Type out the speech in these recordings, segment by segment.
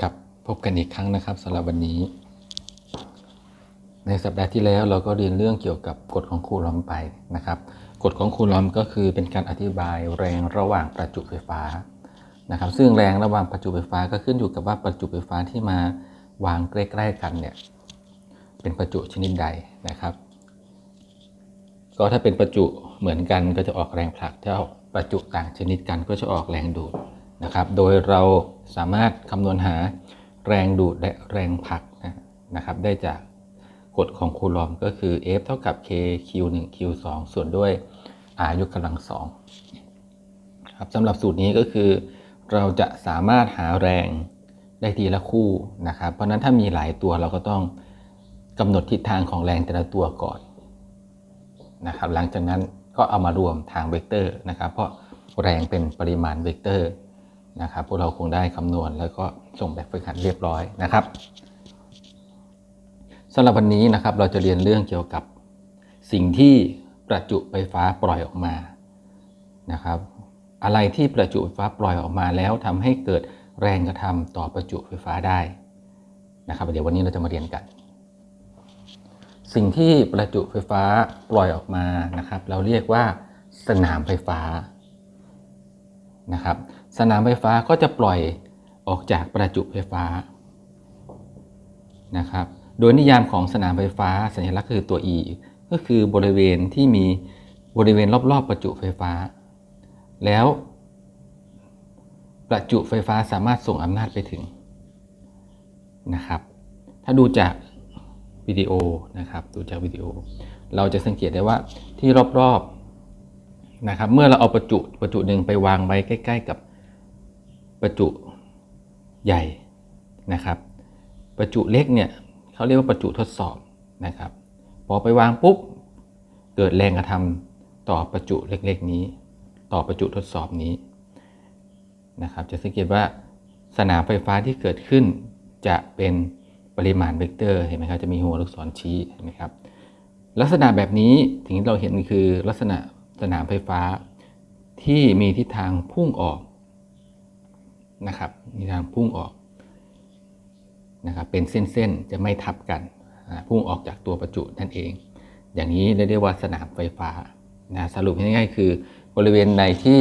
ครับพบกันอีกครั้งนะครับสำหรับวันนี้ ในสัปดาห์ที่แล้วเราก็เรียนเรื่องเกี่ยวกับกฎของคูลอมไปนะครับ กฎของคูลอมก็คือเป็นการอธิบายแรงระหว่างประจุไฟฟ้านะครับ ซึ่งแรงระหว่างประจุไฟฟ้าก็ขึ้นอยู่กับว่าประจุไฟฟ้าที่มาวางใกล้ๆกันเนี่ยเป็นประจุชนิดใดนะครับ ก็ถ้าเป็นประจุเหมือนกันก็จะออกแรงผลักถ้าประจุต่างชนิดกันก็จะออกแรงดูด นะครับ โดยเราสามารถคำนวณหาแรงดูดและแรงผลักนะครับได้จากกฎของคูลอมก็คือ F เท่ากับ K Q 1 Q 2ส่วนด้วย R ยกกำลังสองครับสำหรับสูตรนี้ก็คือ เราจะสามารถหาแรงได้ทีละคู่นะครับ เพราะนั้นถ้ามีหลายตัวเราก็ต้องกำหนดทิศทางของแรงแต่ละตัวก่อนนะครับ หลังจากนั้นก็เอามารวมทางเวกเตอร์นะครับ เพราะแรงเป็นปริมาณเวกเตอร์ นะครับพวกเราคงได้คำนวณแล้วก็ส่งแบบฝึกหัดเรียบร้อยนะครับสำหรับวันนี้นะครับเราจะเรียนเรื่องเกี่ยวกับสิ่งที่ประจุไฟฟ้าปล่อยออกมานะครับ อะไรที่ประจุไฟฟ้าปล่อยออกมาแล้วทำให้เกิดแรงกระทำต่อประจุไฟฟ้าได้นะครับเดี๋ยววันนี้เราจะมาเรียนกัน สิ่งที่ประจุไฟฟ้าปล่อยออกมานะครับ เราเรียกว่าสนามไฟฟ้านะครับ สนามไฟฟ้าก็จะปล่อยออกจากประจุไฟฟ้านะครับ โดยนิยามของสนามไฟฟ้าสัญลักษณ์คือตัว E ก็คือบริเวณที่มีบริเวณรอบๆ ประจุไฟฟ้า แล้วประจุไฟฟ้าสามารถส่งอำนาจไปถึงนะครับ ถ้าดูจากวิดีโอนะครับ ดูจากวิดีโอ เราจะสังเกตได้ว่าที่รอบๆนะครับ เมื่อเราเอาประจุประจุหนึ่งไปวางไว้ใกล้ ๆ กับ ประจุใหญ่นะครับ ประจุเล็กเนี่ยเขาเรียกว่าประจุทดสอบนะครับ พอไปวางปุ๊บเกิดแรงกระทำต่อประจุเล็กๆนี้ ต่อประจุทดสอบนี้นะครับ จะสังเกตว่าสนามไฟฟ้าที่เกิดขึ้นจะเป็นปริมาณเวกเตอร์เห็นไหมครับจะมีหัวลูกศรชี้เห็นไหมครับลักษณะแบบนี้ถึงที่เราเห็นคือลักษณะสนามไฟฟ้าที่มีทิศทางพุ่งออก นะครับ มีทางพุ่งออกนะครับเป็นเส้นๆ จะไม่ทับกันพุ่งออกจากตัวประจุนั่นเอง อย่างนี้เรียกว่าสนามไฟฟ้านะสรุปง่ายๆ คือบริเวณใดที่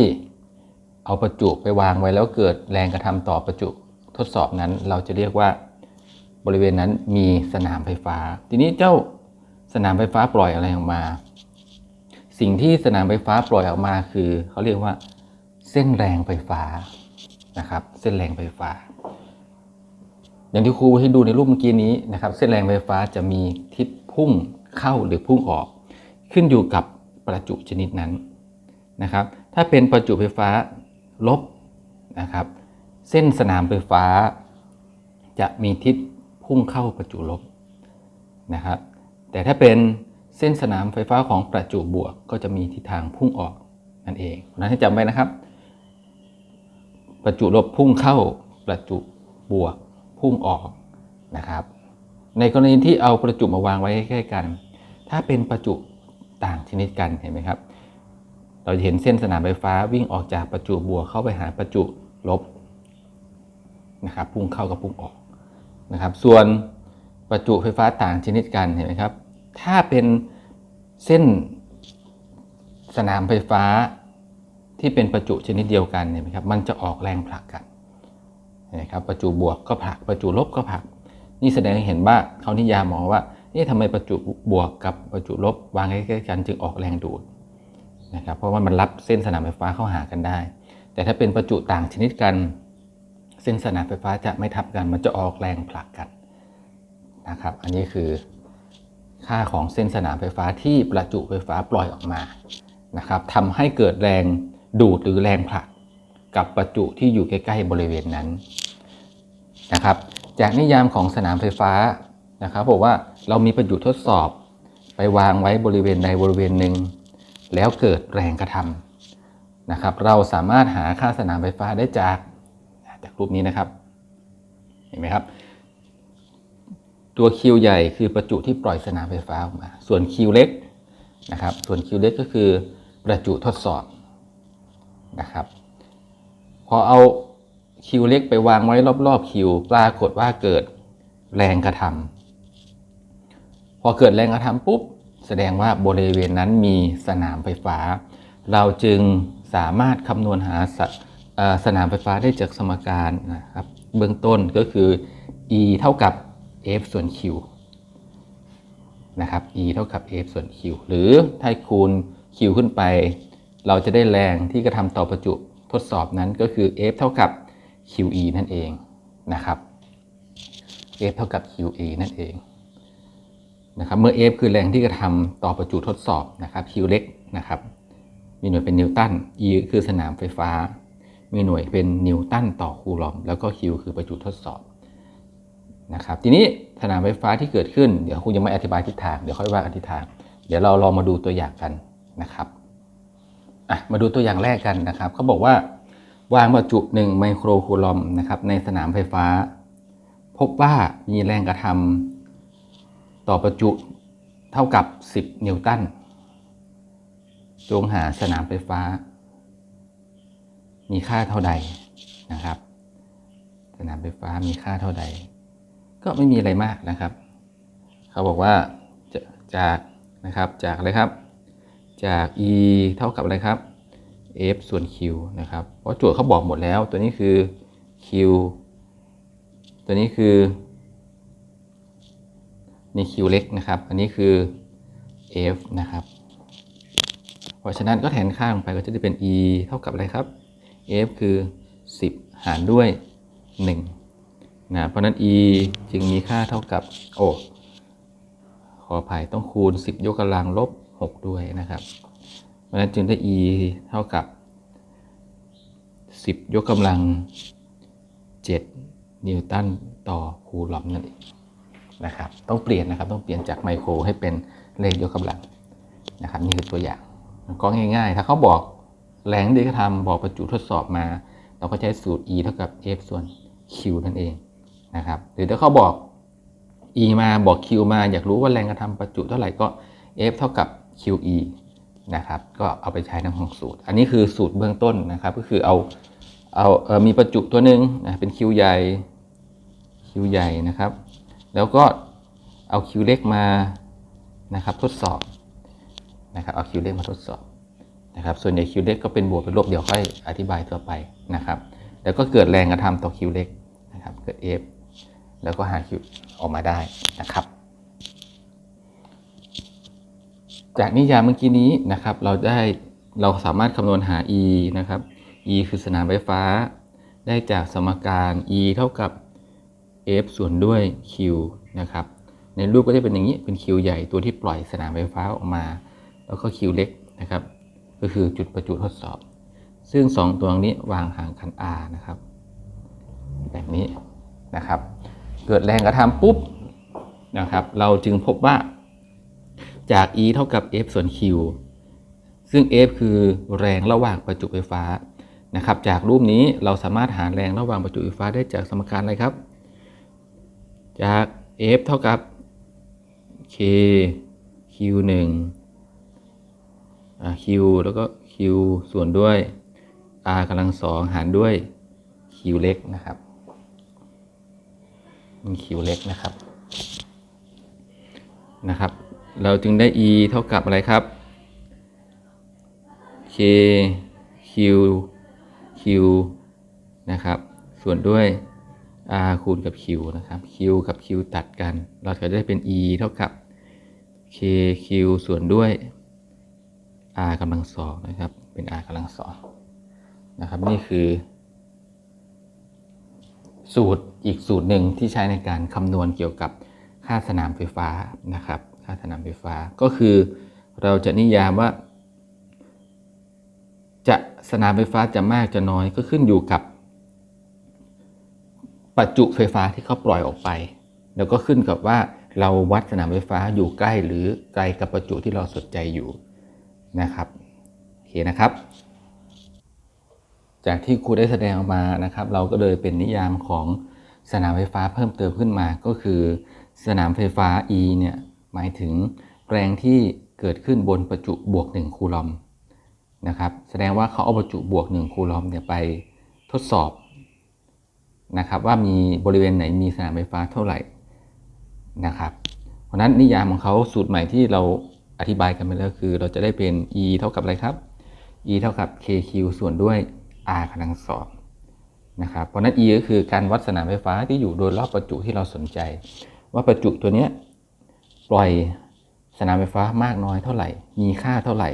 เอาประจุไปวางไว้แล้วเกิดแรงกระทำต่อประจุทดสอบนั้น เราจะเรียกว่าบริเวณนั้นมีสนามไฟฟ้า ทีนี้เจ้าสนามไฟฟ้าปล่อยอะไรออกมา สิ่งที่สนามไฟฟ้าปล่อยออกมาคือเขาเรียกว่า เส้นแรงไฟฟ้า นะครับ เส้นแรงไฟฟ้า อย่างที่ครูให้ดูในรูปเมื่อกี้นี้นะครับ เส้นแรงไฟฟ้าจะมีทิศพุ่งเข้าหรือพุ่งออก ขึ้นอยู่กับประจุชนิดนั้นนะครับ ถ้าเป็นประจุไฟฟ้าลบนะครับ เส้นสนามไฟฟ้า จะมีทิศพุ่งเข้าประจุลบนะครับ แต่ถ้าเป็นเส้นสนามไฟฟ้าของประจุบวกก็จะมีทิศทางพุ่งออกนั่นเองนั้นให้จำไว้นะครับ ประจุลบพุ่งเข้าประจุบวกพุ่งออกนะครับ ในกรณีที่เอาประจุมาวางไว้ใกล้กัน ถ้าเป็นประจุต่างชนิดกันเห็นไหมครับ เราจะเห็นเส้นสนามไฟฟ้าวิ่งออกจากประจุบวกเข้าไปหาประจุลบนะครับพุ่งเข้ากับพุ่งออกนะครับ ส่วนประจุไฟฟ้าต่างชนิดกันเห็นไหมครับ ถ้าเป็นเส้นสนามไฟฟ้า ที่เป็นประจุชนิดเดียวกันเนไหมครับมันจะออกแรงผลักกันนไหมครับประจุบวกก็ผลักประจุลบก็ผลัก นี่แสดงให้เห็นว่าเขานิยามมองว่านี่ทำไมประจุบวกกับประจุลบวางใกล้ๆกันจึงออกแรงดูดนะครับเพราะว่ามันรับเส้นสนามไฟฟ้าเข้าหากันได้ แต่ถ้าเป็นประจุต่างชนิดกัน เส้นสนามไฟฟ้าจะไม่ทับกัน มันจะออกแรงผลักกันนะครับ อันนี้คือค่าของเส้นสนามไฟฟ้าที่ประจุไฟฟ้าปล่อยออกมานะครับทำให้เกิดแรง ดูดหรือแรงผลักกับประจุที่อยู่ใกล้ๆบริเวณนั้นนะครับ จากนิยามของสนามไฟฟ้านะครับบอกว่าเรามีประจุทดสอบไปวางไว้บริเวณใดบริเวณหนึ่ง แล้วเกิดแรงกระทำนะครับ เราสามารถหาค่าสนามไฟฟ้าได้จากจากรูปนี้นะครับ เห็นไหมครับ ตัวคิวใหญ่คือประจุที่ปล่อยสนามไฟฟ้าออกมา ส่วนคิวเล็กนะครับ ส่วนคิวเล็กก็คือประจุทดสอบ นะครับ พอเอาคิวเล็กไปวางไว้รอบๆคิวปรากฏว่าเกิดแรงกระทำพอเกิดแรงกระทำปุ๊บ แสดงว่าบริเวณนั้นมีสนามไฟฟ้า เราจึงสามารถคำนวณหาสสนามไฟฟ้าได้จากสมการนะครับเบื้องต้นก็คือ E เท่ากับ F ส่วน Q นะครับ E เท่ากับ F ส่วน Q หรือถ้าคูณ Q ขึ้นไป เราจะได้แรงที่กระทำต่อประจุทดสอบนั้นก็คือ F เท่ากับ QE นั่นเองนะครับ F เท่ากับ QE นั่นเองนะครับเมื่อ F คือแรงที่กระทำต่อประจุทดสอบนะครับ Q เล็กนะครับ มีหน่วยเป็นนิวตัน E คือสนามไฟฟ้า มีหน่วยเป็นนิวตันต่อคูลอม แล้วก็ Q คือประจุทดสอบนะครับ ทีนี้สนามไฟฟ้าที่เกิดขึ้น เดี๋ยวครูยังไม่อธิบายทิศทาง เดี๋ยวค่อยว่ากันทิศทางเดี๋ยวเราลองมาดูตัวอย่างกันนะครับ มาดูตัวอย่างแรกกันนะครับเขาบอกว่าวางประจุ1ไมโครคูลอมนะครับในสนามไฟฟ้า พบว่ามีแรงกระทำต่อประจุเท่ากับ 10 นิวตันจงหาสนามไฟฟ้า มีค่าเท่าใดนะครับ สนามไฟฟ้ามีค่าเท่าใด ก็ไม่มีอะไรมากนะครับ เขาบอกว่าจจากนะครับจากอะไรครับ จาก e เท่ากับอะไรครับ f ส่วน q นะครับ เพราะโจทย์เขาบอกหมดแล้ว ตัวนี้คือ q ตัวนี้คือนี่ q เล็กนะครับ อันนี้คือ f นะครับ เพราะฉะนั้นก็แทนค่าลงไปก็จะได้เป็น e เท่ากับอะไรครับ f คือ 10 หารด้วย 1 นะ เพราะนั้น e จึงมีค่าเท่ากับ โอ้ ขออภัยต้องคูณ 10 ยกกำลังลบ 6 ด้วยนะครับเพราะนั้นจึงได้ e เท่ากับ 10 ยกกำลัง 7 นิวตันต่อคูลอมนั่นเองนะครับ ต้องเปลี่ยนนะครับ ต้องเปลี่ยนจากไมโครให้เป็นเลขยกกำลังนะครับ นี่คือตัวอย่าง ก็ง่ายๆ ถ้าเขาบอกแรงที่กระทำบอกประจุทดสอบมา เราก็ใช้สูตร e เท่ากับ f ส่วน q นั่นเองนะครับ หรือถ้าเขาบอก e มาบอก q มา อยากรู้ว่าแรงกระทำประจุเท่าไหร่ก็ f เท่ากับ qe นะครับก็เอาไปใช้ในห้องสูตร อันนี้คือสูตรเบื้องต้นนะครับ ก็คือเอาเอาเออมีประจุตัวหนึ่งนะเป็น q ใหญ่ q ใหญ่นะครับ แล้วก็เอา q เล็กมานะครับทดสอบนะครับเอา q เล็กมาทดสอบนะครับส่วนใหญ่ q เล็กก็เป็นบวกเป็นลบเดี๋ยวค่อยอธิบายต่อไปนะครับ แล้วก็เกิดแรงกระทำต่อ q เล็กนะครับเกิด f แล้วก็หา q ออกมาได้นะครับ จากนิยามเมื่อกี้นี้นะครับเราได้เราสามารถคำนวณหา e นะครับ e คือสนามไฟฟ้า ได้จากสมการ e เท่ากับ f ส่วนด้วย q นะครับ ในรูปก็จะเป็นอย่างนี้เป็น q ใหญ่ตัวที่ปล่อยสนามไฟฟ้าออกมา แล้วก็ q เล็กนะครับ ก็คือจุดประจุทดสอบ ซึ่ง 2 ตัวนี้วางห่างกัน r นะครับ แบบนี้นะครับ เกิดแรงกระทำปุ๊บนะครับ เราจึงพบว่า จาก e เท่ากับ f ส่วน q ซึ่ง f คือแรงระหว่างประจุไฟฟ้านะครับ จากรูปนี้เราสามารถหาแรงระหว่างประจุไฟฟ้าได้จากสมการอะไรครับ จาก f เท่ากับ k q 1 q แล้วก็ q ส่วนด้วย r กำลังสองหารด้วย q เล็กนะครับมี q เล็กนะครับนะครับ เราจึงได้ e เท่ากับอะไรครับ k q q นะครับ ส่วนด้วย r คูณกับ q นะครับ q กับ q ตัดกัน เราจะได้เป็น e เท่ากับ k q ส่วนด้วย r กำลังสองนะครับ เป็น r กำลังสองนะครับ นี่คือ สูตรอีกสูตรหนึ่งที่ใช้ในการคำนวณเกี่ยวกับค่าสนามไฟฟ้านะครับ ค่าสนามไฟฟ้า ก็คือเราจะนิยามว่า จะสนามไฟฟ้าจะมากจะน้อยก็ขึ้นอยู่กับประจุไฟฟ้าที่เขาปล่อยออกไป แล้วก็ขึ้นกับว่าเราวัดสนามไฟฟ้าอยู่ใกล้หรือไกลกับประจุที่เราสนใจอยู่นะครับโอเคนะครับ จากที่ครูได้แสดงออกมานะครับ เราก็เลยเป็นนิยามของสนามไฟฟ้าเพิ่มเติมขึ้นมาก็คือ สนามไฟฟ้า E เนี่ย หมายถึงแรงที่เกิดขึ้นบนประจุบวก 1 คูลอมนะครับ แสดงว่าเขาเอาประจุบวก 1 คูลอมเนี่ยไปทดสอบนะครับว่ามีบริเวณไหนมีสนามไฟฟ้าเท่าไหร่นะครับ เพราะนั้นนิยามของเขาสูตรใหม่ที่เราอธิบายกันไปแล้วคือ เราจะได้เป็น e เท่ากับอะไรครับ e เท่ากับ kq ส่วนด้วย r กำลังสองนะครับเพราะฉะนั้น e ก็คือการวัดสนามไฟฟ้าที่อยู่โดยรอบประจุที่เราสนใจ ว่าประจุตัวเนี้ย ปล่อยสนามไฟฟ้ามากน้อยเท่าไหร่ มีค่าเท่าไหร่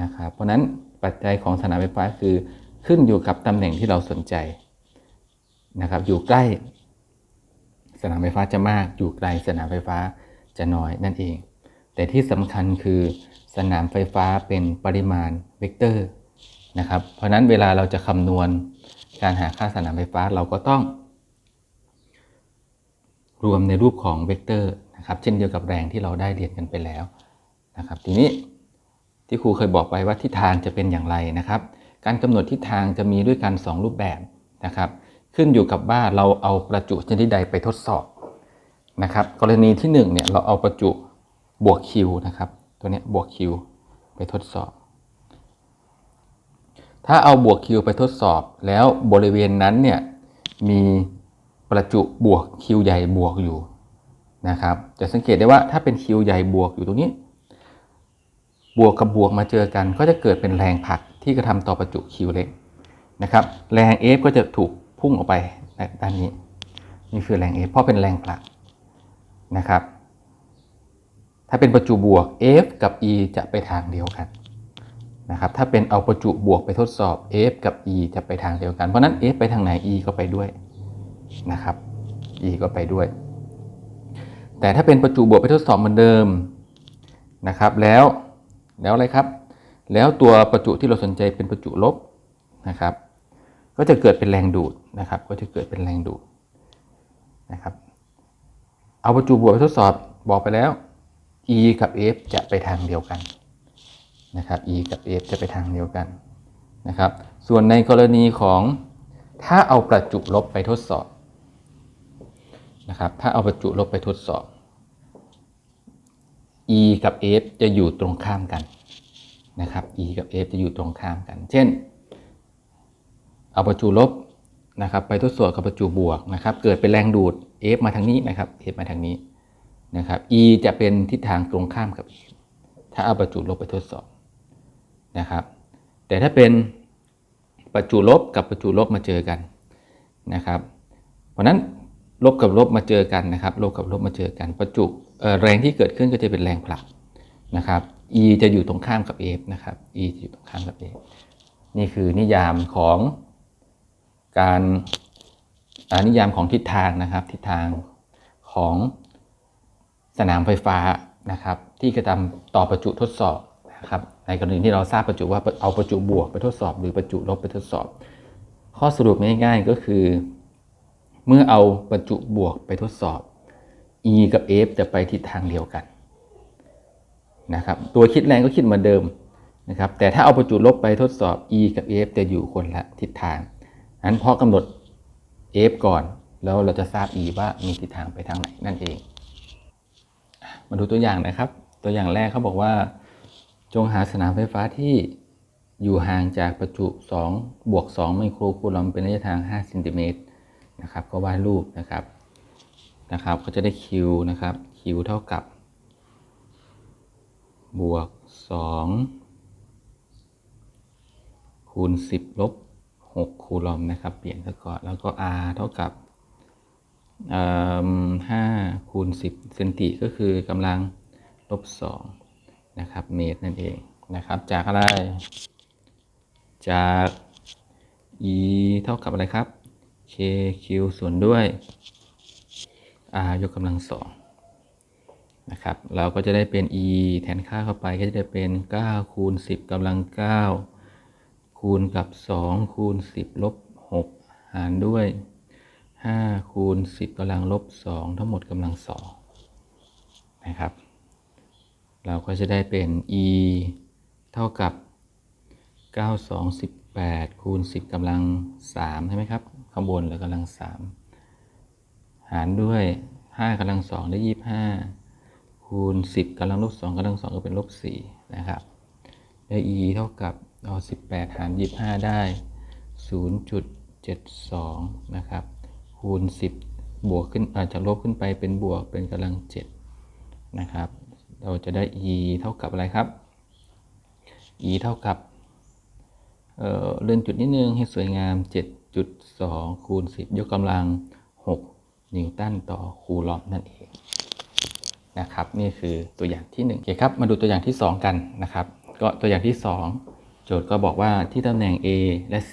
นะครับเพราะนั้นปัจจัยของสนามไฟฟ้าคือขึ้นอยู่กับตำแหน่งที่เราสนใจนะครับ อยู่ใกล้สนามไฟฟ้าจะมาก อยู่ไกลสนามไฟฟ้าจะน้อยนั่นเอง แต่ที่สำคัญคือสนามไฟฟ้าเป็นปริมาณเวกเตอร์นะครับ เพราะนั้นเวลาเราจะคำนวณการหาค่าสนามไฟฟ้าเราก็ต้อง รวมในรูปของเวกเตอร์ นะครับเช่นเดียวกับแรงที่เราได้เรียนกันไปแล้วนะครับทีนี้ที่ครูเคยบอกไปว่าทิศทางจะเป็นอย่างไรนะครับ การกำหนดทิศทางจะมีด้วยกัน 2 รูปแบบนะครับขึ้นอยู่กับว่าเราเอาประจุชนิดใดไปทดสอบนะครับกรณีที่1เนี่ยเราเอาประจุบวกคิวนะครับตัวนี้บวกคิวไปทดสอบ ถ้าเอาบวกคิวไปทดสอบ แล้วบริเวณนั้นเนี่ยมีประจุบวกคิวใหญ่บวกอยู่ นะครับ จะสังเกตได้ว่าถ้าเป็นคิวใหญ่บวกอยู่ตรงนี้ บวกกับบวกมาเจอกัน ก็จะเกิดเป็นแรงผลักที่กระทำต่อประจุคิวเล็กนะครับ แรง F ก็จะถูกพุ่งออกไปด้านนี้นี่คือแรง F เพราะเป็นแรงผลักนะครับ ถ้าเป็นประจุบวก F กับ E จะไปทางเดียวกันนะครับ ถ้าเป็นเอาประจุบวกไปทดสอบ F กับ E จะไปทางเดียวกัน เพราะนั้น F ไปทางไหน E ก็ไปด้วยนะครับ E ก็ไปด้วย แต่ถ้าเป็นประจุบวกไปทดสอบเหมือนเดิมนะครับ แล้วแล้วอะไรครับ แล้วตัวประจุที่เราสนใจเป็นประจุลบนะครับ ก็จะเกิดเป็นแรงดูดนะครับ ก็จะเกิดเป็นแรงดูดนะครับ เอาประจุบวกไปทดสอบบอกไปแล้ว E กับ F จะไปทางเดียวกันนะครับ E กับ F จะไปทางเดียวกันนะครับ ส่วนในกรณีของถ้าเอาประจุลบไปทดสอบ นะครับ ถ้าเอาประจุลบไปทดสอบ E กับ F จะอยู่ตรงข้ามกันนะครับ E กับ F จะอยู่ตรงข้ามกัน เช่น เอาประจุลบนะครับ ไปทดสอบกับประจุบวกนะครับ เกิดเป็นแรงดูด F มาทางนี้นะครับ F มาทางนี้นะครับ E จะเป็นทิศทางตรงข้ามกับ F ถ้าเอาประจุลบไปทดสอบนะครับ แต่ถ้าเป็นประจุลบกับประจุลบมาเจอกันนะครับ เพราะนั้น ลบกับลบมาเจอกันนะครับ ลบกับลบมาเจอกันประจุแรงที่เกิดขึ้นก็จะเป็นแรงผลักนะครับ E จะอยู่ตรงข้ามกับ F นะครับ E จะอยู่ตรงข้ามกับ F นี่คือนิยามของการนิยามของทิศทางนะครับ ทิศทางของสนามไฟฟ้านะครับ ที่กระทำต่อประจุทดสอบนะครับ ในกรณีที่เราทราบประจุว่าเอาประจุบวกไปทดสอบ หรือประจุลบไปทดสอบ ข้อสรุปง่ายๆก็คือ เมื่อเอาประจุบวกไปทดสอบ E กับ F จะไปทิศทางเดียวกันนะครับตัวคิดแรงก็คิดเหมือนเดิมนะครับแต่ถ้าเอาประจุลบไปทดสอบ E กับ F จะอยู่คนละทิศทางนั้นเพราะกำหนด F ก่อนแล้วเราจะทราบ E ว่ามีทิศทางไปทางไหนนั่นเอง มาดูตัวอย่างนะครับ ตัวอย่างแรกเขาบอกว่า จงหาสนามไฟฟ้าที่อยู่ห่างจากประจุ 2 บวก 2 ไมโครคูลอมเป็นระยะทาง 5 เซนติเมตร นะครับ ก็วาดรูปนะครับนะครับ ก็จะได้ Q นะครับ Q เท่ากับบวก 2 คูณ 10 ลบ 6 คูลอมนะครับ เปลี่ยนซะก่อนแล้วก็ R เท่ากับ5คูณ 10 เซนติก็คือกำลังลบ 2 นะครับ เมตรนั่นเองนะครับ จากอะไร จาก E เท่ากับอะไรครับ KQ ส่วนด้วย R ยกกำลังสองนะครับ เราก็จะได้เป็น e แทนค่าเข้าไปก็จะได้เป็น 9 คูณ 10กำลัง 9 คูณกับ 2 คูณ 10 ลบ 6 หารด้วย 5 คูณ 10กำลังลบ 2 ทั้งหมดกำลัง 2 นะครับ เราก็จะได้เป็น e เท่ากับ 9 2 18 คูณ 10กำลัง3ใช่ไหมครับ ข้างบนเหลือกำลัง3หารด้วย5กำลัง2ได้25คูณ10กำลังลบ2กำลัง2ก็เป็นลบ4นะครับได้ e เท่ากับเอา18หาร25ได้0.72นะครับคูณ10บวกขึ้นอาจจะลบขึ้นไปเป็นบวกเป็นกำลัง7นะครับ เราจะได้ e เท่ากับอะไรครับ e เท่ากับเออเลื่อนจุดนิดนึงให้สวยงาม 7.2คูณ 10 ยกกำลัง 6 นิวตันต่อคูลอมนั่นเองนะครับนี่คือตัวอย่างที่1โอเคครับมาดูตัวอย่างที่ 2 กันนะครับ ก็ตัวอย่างที่ 2 โจทย์ก็บอกว่าที่ตำแหน่ง A และ C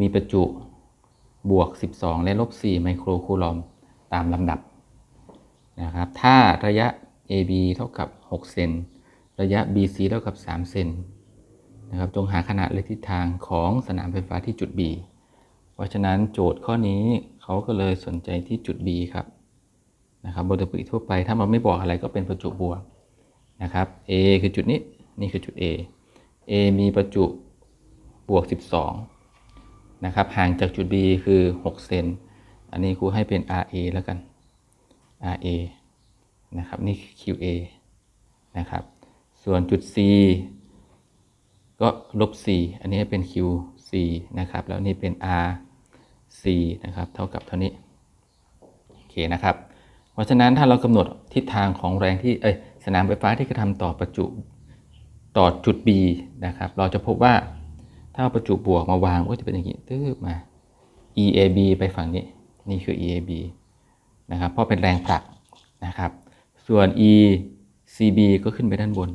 มีประจุบวก 12 และลบ 4 ไมโครคูลอมตามลำดับนะครับถ้าระยะ AB เท่ากับ 6 เซนระยะ BC เท่ากับ 3 เซนนะครับจงหาขนาดและทิศทางของสนามไฟฟ้าที่จุด B เพราะฉะนั้นโจทย์ข้อนี้เขาก็เลยสนใจที่จุด B ครับนะครับบนปกติทั่วไปถ้ามันไม่บอกอะไรก็เป็นประจุบวกนะครับ A คือจุดนี้นี่คือจุด A A มีประจุบวก 12นะครับห่างจากจุด B คือ 6 เซนอันนี้ครูให้เป็น RA แล้วกัน RA นะครับนี่ QA นะครับส่วนจุด C ก็ลบ 4 อันนี้ให้เป็น q นะครับ แล้วนี่เป็น RC นะครับ เท่ากับเท่านี้ โอเคนะครับ เพราะฉะนั้นถ้าเรากำหนดทิศทางของแรงที่ เอ้ย สนามไฟฟ้าที่กระทำต่อประจุ ต่อจุด B นะครับ เราจะพบว่าถ้าเอาประจุบวกมาวางก็จะเป็นอย่างนี้ตื้อมา EAB ไปฝั่งนี้ นี่คือ EAB นะครับ เพราะเป็นแรงผลักนะครับ ส่วน ECB ก็ขึ้นไปด้านบน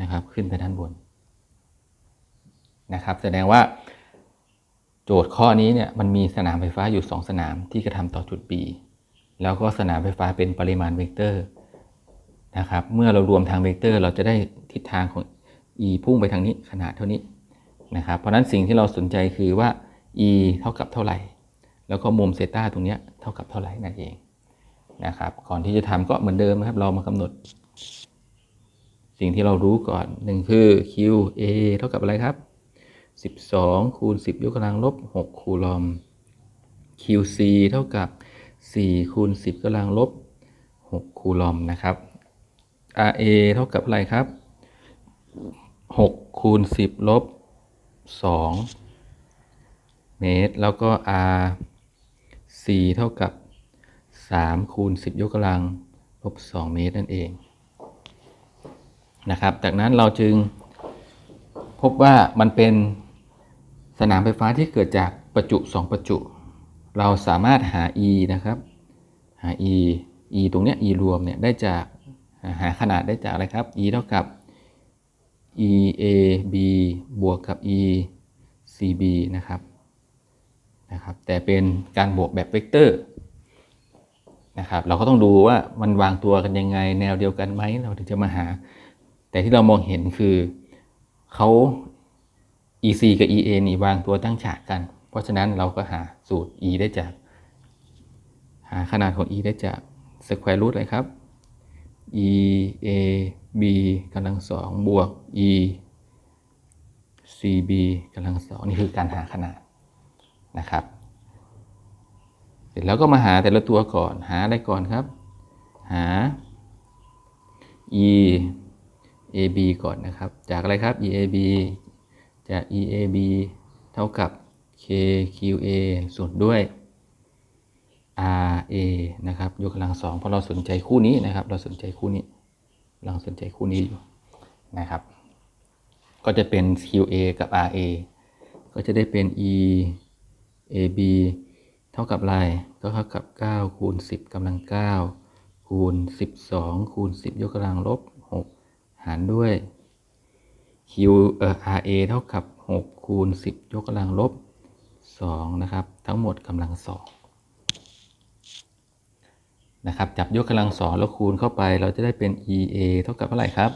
นะครับ ขึ้นไปด้านบน นะครับ แสดงว่าโจทย์ข้อนี้เนี่ยมันมีสนามไฟฟ้าอยู่ 2 สนามที่กระทำต่อจุด B แล้วก็สนามไฟฟ้าเป็นปริมาณเวกเตอร์นะครับเมื่อเรารวมทางเวกเตอร์ เราจะได้ทิศทางของ e พุ่งไปทางนี้ขนาดเท่านี้นะครับเพราะฉะนั้นสิ่งที่เราสนใจคือว่า e เท่ากับเท่าไหร่ แล้วก็มุมเซต้าตรงเนี้ยเท่ากับเท่าไหร่นั่นเองนะครับก่อนที่จะทำก็เหมือนเดิมนะครับ เรามากำหนด สิ่งที่เรารู้ก่อนหนึ่งคือ q a เท่ากับอะไรครับ 12 คูณ 10 ยกกำลังลบ 6 คูลอม qc เท่ากับ 4 คูณ 10กำลังลบ 6 คูลอมนะครับ ra เท่ากับอะไรครับ 6 คูณ 10 ลบ 2 เมตร แล้วก็ r 4เท่ากับ 3 คูณ 10 ยกกำลังลบ 2 เมตรนั่นเองนะครับ จากนั้นเราจึงพบว่ามันเป็น สนามไฟฟ้าที่เกิดจากประจุ 2 ประจุ เราสามารถหา e นะครับ หา e e ตรงเนี้ย e รวมเนี่ยได้จากหาขนาดได้จากอะไรครับ e เท่ากับ e a b บวกกับ e c b นะครับนะครับ แต่เป็นการบวกแบบเวกเตอร์นะครับเราก็ต้องดูว่ามันวางตัวกันยังไงแนวเดียวกันไหมเราถึงจะมาหา แต่ที่เรามองเห็นคือเขา EC กับ EA นี่วางตัวตั้งฉากกัน เพราะฉะนั้นเราก็หาสูตร E ได้จาก หาขนาดของ E ได้จาก square root เลยครับ E A B กำลังสองบวก E C B กำลังสองนี่คือการหาขนาดนะครับ เสร็จแล้วก็มาหาแต่ละตัวก่อน หาอะไรก่อนครับ หา E A B ก่อนนะครับ จากอะไรครับ E A B จาก E A B เท่ากับ K Q A ส่วนด้วย R A นะครับ ยกกำลังสองเพราะเราสนใจคู่นี้นะครับ เราสนใจคู่นี้ เราสนใจคู่นี้อยู่นะครับ ก็จะเป็น Q A กับ R A ก็จะได้เป็น E A B เท่ากับอะไรก็เท่ากับ 9 คูณ 10กำลัง 9 คูณ 12 คูณ 10 ยกกำลังลบ 6 หารด้วย Q เอ่อ RA เท่ากับ 6 คูณ 10 ยกกำลังลบ 2 นะครับ ทั้งหมดกำลัง2นะครับ จับยกกำลัง2แล้วคูณเข้าไป เราจะได้เป็น EA เท่ากับเท่าไหร่ครับ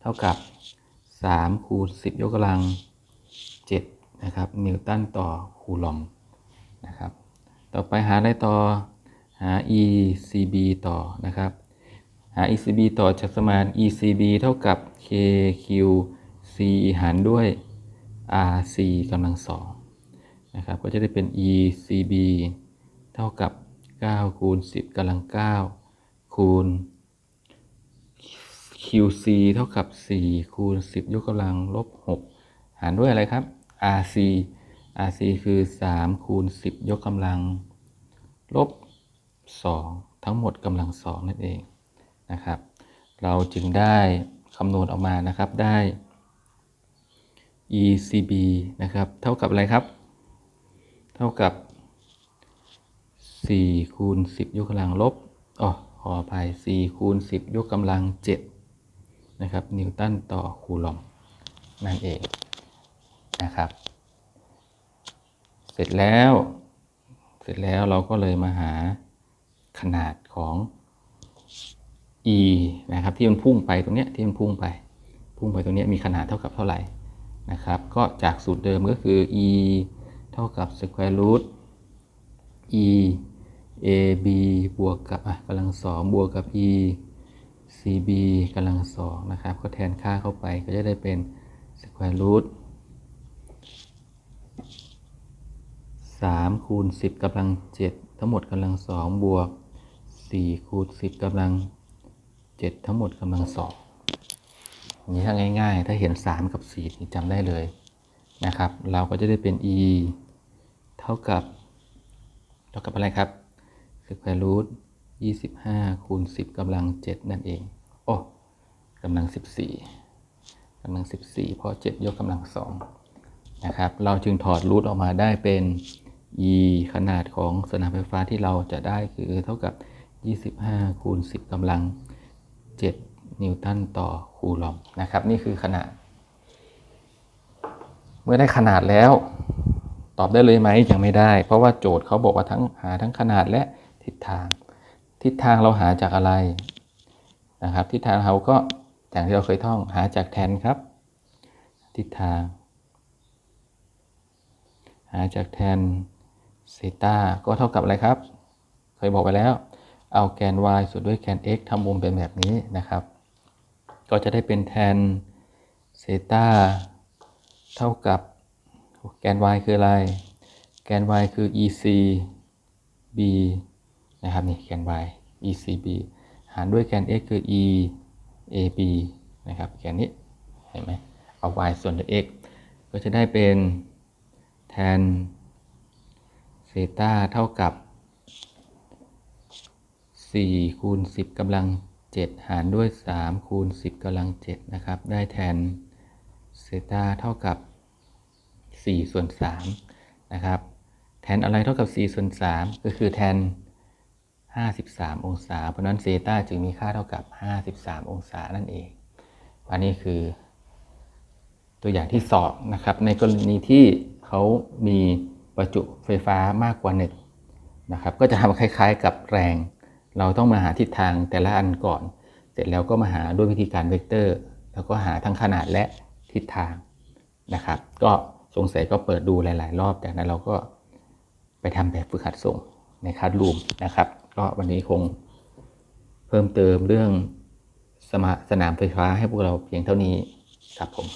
เท่ากับ 3 คูณ 10 ยกกำลัง 7 นะครับ นิวตันต่อคูลอมนะครับ ต่อไปหาอะไรต่อ หา ECB ต่อนะครับ หา ECB ต่อจากสมาน ECB เท่ากับ kQ c หารด้วย RC กำลังสองนะครับ ก็จะได้เป็น ECB เท่ากับ 9 คูณ 10กำลัง 9 คูณ QC เท่ากับ 4 คูณ 10 ยกกำลังลบ 6 หารด้วยอะไรครับ RC RC คือ 3 คูณ 10 ยกกำลังลบ 2 ทั้งหมดกำลัง 2 นั่นเองนะครับ เราจึงได้คำนวณออกมานะครับได้ ECB นะครับ เท่ากับอะไรครับ เท่ากับ 4 คูณ 10 ยกกำลังลบอ๋อขออภัย4คูณ 10 ยกกำลัง 7 นะครับ นิวตันต่อคูลอมนั่นเองนะครับ เสร็จแล้ว เสร็จแล้วเราก็เลยมาหาขนาดของ e นะครับ ที่มันพุ่งไปตรงเนี้ยที่มันพุ่งไป พุ่งไปตรงเนี้ยมีขนาดเท่ากับเท่าไหร่ นะครับ ก็จากสูตรเดิมก็คือ e เท่ากับ square root e a b บวกกับอะกำลังสองบวกกับ e c b กำลังสองนะครับ ก็แทนค่าเข้าไปก็จะได้เป็น square root 3คูณ10กำลัง 7 ทั้งหมดกำลัง2บวก4คูณ10กำลัง 7 ทั้งหมดกำลัง2อัน นี้ถ้าง่าย ๆ ถ้าเห็น 3 กับ4นี่จำได้เลยนะครับ เราก็จะได้เป็น e เท่ากับ เท่ากับอะไรครับ square root 25คูณ10กำลัง 7 นั่นเอง โอ้กำลัง 14กำลัง 14 เพราะ 7 ยกกำลัง2นะครับ เราจึงถอดรูทออกมาได้เป็น e ขนาดของสนามไฟฟ้าที่เราจะได้คือเท่ากับ 25คูณ10กำลัง 7 นิวตันต่อคูลอมนะครับ นี่คือขนาด เมื่อได้ขนาดแล้ว ตอบได้เลยไหมยังไม่ได้ เพราะว่าโจทย์เขาบอกว่าทั้งหาทั้งขนาดและทิศทาง ทิศทางเราหาจากอะไรนะครับ ทิศทางเราก็อย่างที่เราเคยท่องหาจากแทนครับ ทิศทาง หาจากแทนเซตาก็เท่ากับอะไรครับ เคยบอกไปแล้ว เอาแกน y ส่วนด้วยแกน x ทำมุมเป็นแบบนี้นะครับ ก็จะได้เป็นแทนเซตาเท่ากับแกน y คืออะไร แกน y คือ ec b นะครับนี่แกน y ec b หารด้วยแกน x คือ e a b นะครับแกนนี้เห็นไหมเอา y ส่วนด้วย x ก็จะได้เป็นแทนเซตาเท่ากับ 4 คูณ 10กำลัง 7 หารด้วย 3 คูณ 10กำลัง7นะครับ ได้แทนเซตาเท่ากับ 4 ส่วน3นะครับ แทนอะไรเท่ากับ 4 ส่วน 3 ก็คือแทน 53 องศา เพราะนั้นเซตาจึงมีค่าเท่ากับ 53 องศานั่นเอง อันนี้คือ ตัวอย่างที่สองนะครับ ในกรณีที่เขามีประจุไฟฟ้ามากกว่าหนึ่งนะครับ ก็จะทำคล้ายๆกับแรง เราต้องมาหาทิศทางแต่ละอันก่อน เสร็จแล้วก็มาหาด้วยวิธีการเวกเตอร์ แล้วก็หาทั้งขนาดและทิศทางนะครับ ก็สงสัยก็เปิดดูหลาย ๆ รอบ จากนั้นเราก็ไปทำแบบฝึกหัดส่งในคัดรูมนะครับ ก็วันนี้คงเพิ่มเติมเรื่องสมสนามไฟฟ้าให้พวกเราเพียงเท่านี้ครับผม